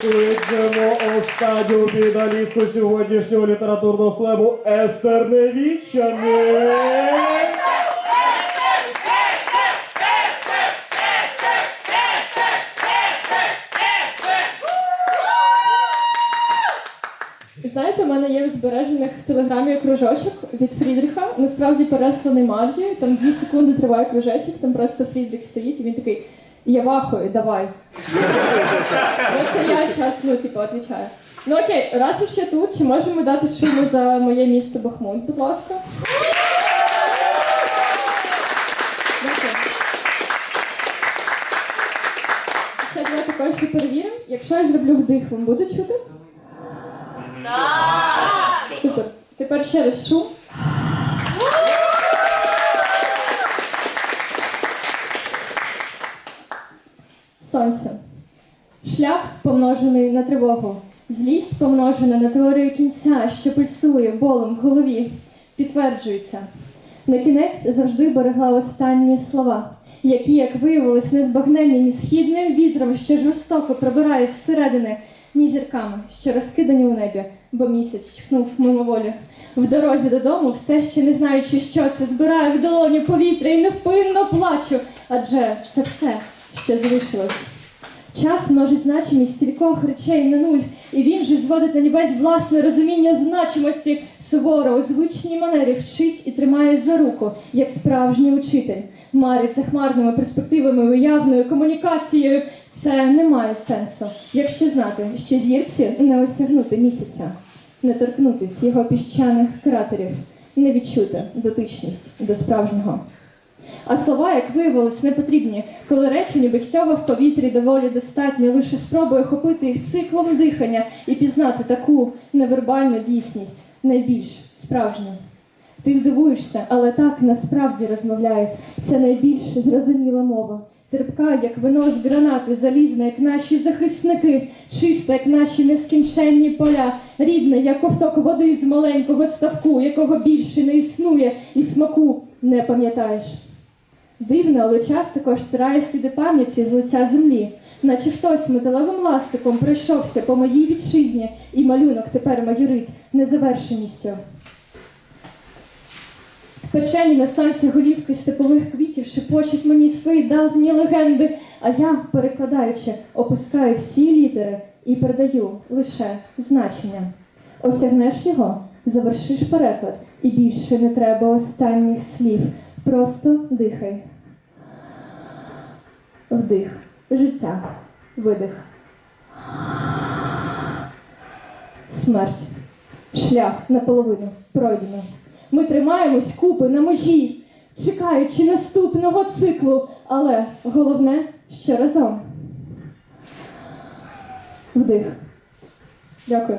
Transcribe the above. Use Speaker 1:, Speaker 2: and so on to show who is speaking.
Speaker 1: Кличемо останню фіналістку сьогоднішнього літературного слему Естер Невічани.
Speaker 2: Знаєте, у мене є в збережених в телеграмі кружочок від Фрідріха. Насправді пересланий Мар'єю. Там дві секунди триває кружечок, там просто Фрідріх стоїть і він такий. Я вахую, давай. Оце я зараз, ну, типу, відповідаю. Ну окей, раз уж я тут, чи можемо дати шуму за моє місто Бахмут, будь ласка? Ще давайте кое-що перевіримо. Якщо я зроблю вдих, вам буде чути? Супер. Тепер ще раз шум. Сонце. Шлях помножений на тривогу. Злість помножена на теорію кінця, що пульсує болем в голові. Підтверджується. На кінець завжди берегла останні слова, які, як виявилось, не збагнені ні східним вітром, що жорстоко пробирає зсередини, ні зірками, що розкидані у небі, бо місяць чхнув мимоволі. В дорозі додому, все ще не знаючи, що це, збираю в долоні повітря і невпинно плачу, адже це все, що залишилось. Час множить значимість стількох речей на нуль, і він же зводить на небець власне розуміння значимості суворо у звичній манері вчить і тримає за руку, як справжній учитель. Мариться хмарними перспективами, уявною комунікацією. Це не має сенсу, якщо знати, що зірці не осягнути місяця, не торкнутись його піщаних кратерів, не відчути дотичність до справжнього. А слова, як виявилось, не потрібні, коли речення без цього в повітрі доволі достатньо, лише спробує охопити їх циклом дихання і пізнати таку невербальну дійсність, найбільш справжню. Ти здивуєшся, але так насправді розмовляють. Це найбільш зрозуміла мова. Терпка, як вино з гранати, залізна, як наші захисники, чиста, як наші нескінченні поля, рідна, як ковток води з маленького ставку, якого більше не існує, і смаку не пам'ятаєш. Дивно, але час також стирає сліди пам'яті з лиця землі, наче хтось металевим ластиком пройшовся по моїй вітчизні, і малюнок тепер майорить незавершеністю. Печені на сонці голівки степових квітів шепочуть мені свої давні легенди, а я, перекладаючи, опускаю всі літери і передаю лише значення. Осягнеш його, завершиш переклад, і більше не треба останніх слів. Просто дихай. Вдих. Життя. Видих. Смерть. Шлях наполовину пройдено. Ми тримаємось купи на межі, чекаючи наступного циклу. Але головне, що разом. Вдих. Дякую.